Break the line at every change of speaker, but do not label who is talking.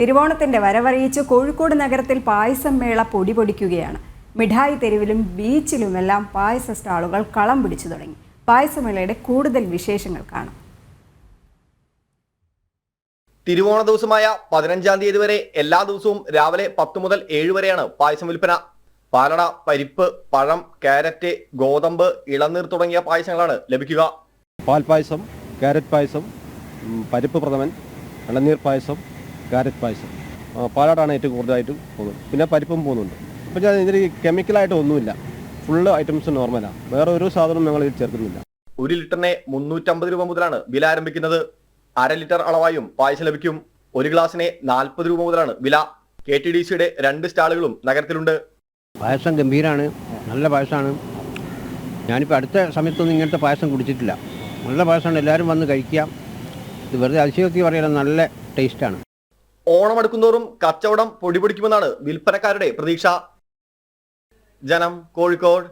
തിരുവോണത്തിന്റെ വരവറിയിച്ച് കോഴിക്കോട് നഗരത്തിൽ പായസം മേള പൊടി പൊടിക്കുകയാണ്. മിഠായി തെരുവിലും ബീച്ചിലുമെല്ലാം പായസ സ്റ്റാളുകൾ കളം പിടിച്ചു തുടങ്ങി. പായസമേളയുടെ കൂടുതൽ വിശേഷങ്ങൾ കാണാം.
തിരുവോണ ദിവസമായ പതിനഞ്ചാം തീയതി വരെ എല്ലാ ദിവസവും രാവിലെ പത്ത് മുതൽ ഏഴ് വരെയാണ് പായസം വിൽപ്പന. പാലട പരിപ്പ് പഴം കാരറ്റ് ഗോതമ്പ് ഇളനീർ തുടങ്ങിയ പായസങ്ങളാണ് ലഭിക്കുക.
പാൽ പായസം കാരറ്റ് പായസം പരിപ്പ് പ്രഥമൻ ഇളനീർ പായസം ക്യാരറ്റ് പായസം. പാലാടാണ് ഏറ്റവും കൂടുതലായിട്ട് പോകുന്നത്. പിന്നെ പരിപ്പും പോകുന്നുണ്ട്. അപ്പോൾ ഞാൻ ഇതിൽ കെമിക്കലായിട്ട് ഒന്നുമില്ല. ഫുള്ള് ഐറ്റംസ് നോർമലാണ് വേറെ ഒരു സാധനവും ഞങ്ങൾ ഇതിൽ ചേർക്കുന്നില്ല.
ഒരു ലിറ്ററിനെ മുന്നൂറ്റമ്പത് രൂപ മുതലാണ് വില ആരംഭിക്കുന്നത്. അര ലിറ്റർ അളവായും പായസം ലഭിക്കും. ഒരു ഗ്ലാസിനെ നാൽപ്പത് രൂപ മുതലാണ് വില. കെ ടി ഡി സിയുടെ രണ്ട് സ്റ്റാളുകളും നഗരത്തിലുണ്ട്.
പായസം ഗംഭീരമാണ് നല്ല പായസമാണ്. ഞാനിപ്പോൾ അടുത്ത സമയത്തൊന്നും ഇങ്ങനത്തെ പായസം കുടിച്ചിട്ടില്ല. നല്ല പായസമാണ്. എല്ലാവരും വന്ന് കഴിക്കുക. ഇത് വെറുതെ അതിശയോക്തി പറയല നല്ല ടേസ്റ്റാണ്.
ഓണം അടുക്കുന്നതോറും കച്ചവടം പൊടിപിടിക്കുമെന്നാണ് വിൽപ്പനക്കാരുടെ പ്രതീക്ഷ. ജനം കോഴിക്കോട്.